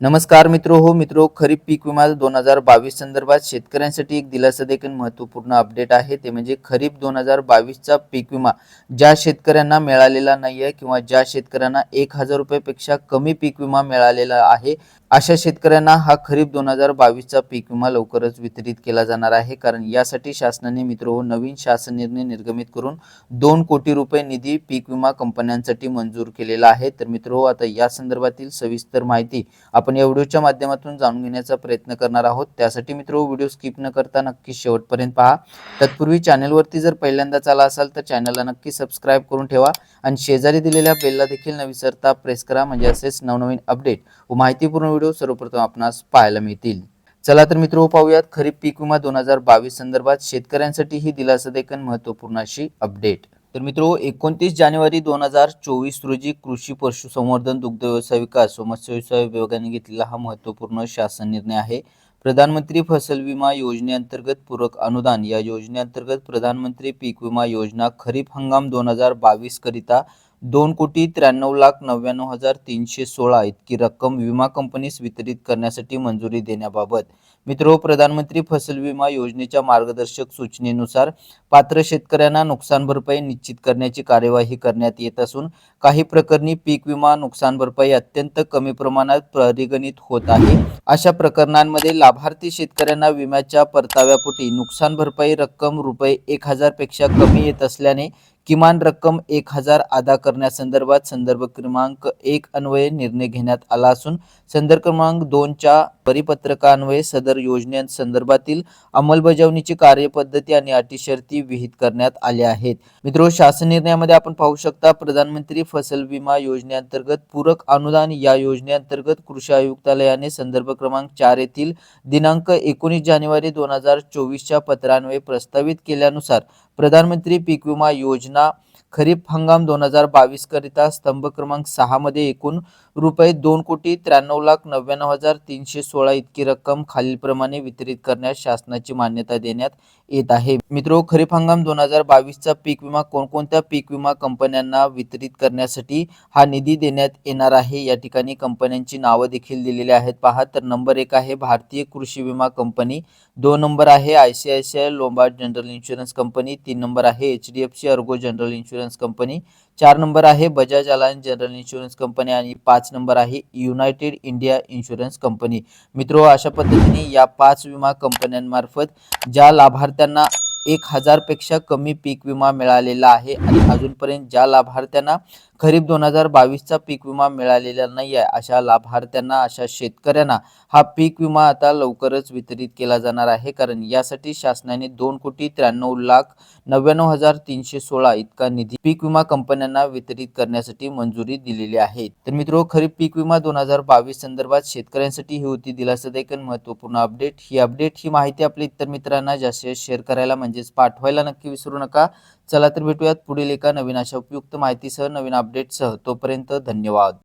नमस्कार मित्रो हो मित्रो खरीप पीक विमा दोन हजार बावीस संदर्भात शेतकऱ्यांसाठी एक दिलासा देखील महत्त्वपूर्ण अपडेट आहे. ते म्हणजे खरीप दोन हजार बावीसचा पीक विमा. ज्या शेतकऱ्यांना मिळालेला नाही आहे किंवा ज्या शेतकऱ्यांना एक हजार रुपयापेक्षा कमी पीक विमा मिळालेला आहे अशा शेतकऱ्यांना हा खरीप दोन हजार बावीसचा पीक विमा लवकरच वितरित केला जाणार आहे. कारण यासाठी शासनाने मित्र हो नवीन शासन निर्णय निर्गमित करून दोन कोटी रुपये निधी पीक विमा कंपन्यांसाठी मंजूर केलेला आहे. तर मित्र हो आता या संदर्भातील सविस्तर माहिती आपण या व्हिडिओच्या माध्यमातून जाणून घेण्याचा प्रयत्न करणार आहोत. त्यासाठी मित्र व्हिडिओ स्किप न करता नक्की शेवटपर्यंत पहा. तत्पूर्वी चॅनलवरती जर पहिल्यांदाच आला असाल तर चॅनलला नक्की सबस्क्राईब करून ठेवा आणि शेजारी दिलेल्या बेलला देखील न विसरता प्रेस करा म्हणजे असेच नवनवीन अपडेट व माहितीपूर्ण व्हिडिओ सर्वप्रथम आपणास पाहायला मिळतील. चला तर मित्र पाहूयात खरीप पीक विमा दोन हजार बावीस संदर्भात शेतकऱ्यांसाठी ही दिलासा देखील महत्त्वपूर्ण अशी अपडेट. तर मित्रो एकोणतीस जानेवारी दोन हजार चोवीस रोजी कृषी पशुसंवर्धन दुग्ध व्यवसाय विकास व मत्स्यव्यवसाय विभागाने घेतलेला हा महत्त्वपूर्ण शासन निर्णय आहे. प्रधानमंत्री फसल विमा योजनेअंतर्गत पूरक अनुदान या योजनेअंतर्गत प्रधानमंत्री पीक विमा योजना खरीप हंगाम दोन हजार बावीस करिता दोन कोटी त्र्याण्णव लाख नव्याण्णव हजार तीनशे सोळा इतकी रक्कम विमा कंपनीस वितरित करण्यासाठी मंजुरी देण्याबाबत. मित्रो हो, प्रधानमंत्री फसल विमा योजनेच्या मार्गदर्शक सूचनेनुसार पात्र शेतकऱ्यांना नुकसान भरपाई निश्चित करण्याची कार्यवाही करण्यात येत असून काही प्रकरणी पीक विमा नुकसान भरपाई अत्यंत कमी प्रमाणात परिगणित होत आहे. अशा प्रकरणांमध्ये लाभार्थी शेतकऱ्यांना विम्याच्या परताव्यापोटी नुकसान भरपाई रक्कम रुपये एक हजारपेक्षा कमी येत असल्याने किमान रक्कम एक हजार अदा करण्यासंदर्भात संदर्भ क्रमांक एक अन्वये निर्णय घेण्यात आला असून संदर्भ क्रमांक दोनच्या परिपत्रकान्वये सदर योजनेसंदर्भातील अंमलबजावणीची कार्यपद्धती आणि अटी शर्ती विहित करण्यात आल्या आहेत. मित्रो शासन निर्णयामध्ये आपण पाहू शकता प्रधानमंत्री फसल विमा योजनेअंतर्गत पूरक अनुदान या योजनेअंतर्गत कृषी आयुक्तालयाने संदर्भ क्रमांक चार येथील दिनांक एकोणीस जानेवारी दोन हजार चोवीसच्या पत्रान्वये प्रस्तावित केल्यानुसार प्रधानमंत्री पीक विमा योजना खरीप हंगाम दोन हजार बावीस करिता स्तंभ क्रमांक सहा मध्ये एकूण रुपये दोन कोटी त्र्याण्णव लाख नव्याण्णव हजार तीनशे सोळा इतकी रक्कम खालीलप्रमाणे वितरित करण्यास शासनाची मान्यता देण्यात येत आहे. मित्रो खरीप हंगाम दोन हजार बावीसचा पीक विमा कोणकोणत्या पीक विमा कंपन्यांना वितरित करण्यासाठी हा निधी देण्यात येणार आहे? या ठिकाणी कंपन्यांची नावं देखील दिलेली आहेत. पहा तर नंबर एक आहे भारतीय कृषी विमा कंपनी दोन नंबर आहे I C I C I Lombard general insurance company तीन नंबर आहे H D F C Ergo general insurance company. चार नंबर आहे Bajaj Allianz general insurance company आणि पाच नंबर आहे युनायटेड इंडिया इन्शुरन्स कंपनी. मित्रो अशा पद्धतीने या पाच विमा कंपन्यांमार्फत ज्या लाभार्थ्यांना एक हजारपेक्षा कमी पीक विमा मिळालेला आहे आणि अजूनपर्यंत ज्या लाभार्थ्यांना खरीप दोन हजार बावीसचा पीक विमा मिळालेला नाही आहे अशा लाभार्थ्यांना अशा शेतकऱ्यांना हा पीक विमा आता लवकरच वितरित केला जाणार आहे. कारण यासाठी शासनाने दोन कोटी त्र्याण्णव लाख नव्याण्णव हजार तीनशे सोळा इतका निधी पीक विमा कंपन्यांना वितरित करण्यासाठी मंजुरी दिलेली आहे. तर मित्रो खरीप पीक विमा दोन हजार बावीस संदर्भात शेतकऱ्यांसाठी ही होती दिलासादायक महत्त्वपूर्ण अपडेट. ही अपडेट ही माहिती आपल्या इतर मित्रांना जास्त शेअर करायला म्हणजे म्हणजेच पाठवायला नक्की विसरू नका. चला तर भेटूयात पुढील एका नवीन अशा उपयुक्त माहितीसह नवीन अपडेटसह तोपर्यंत धन्यवाद.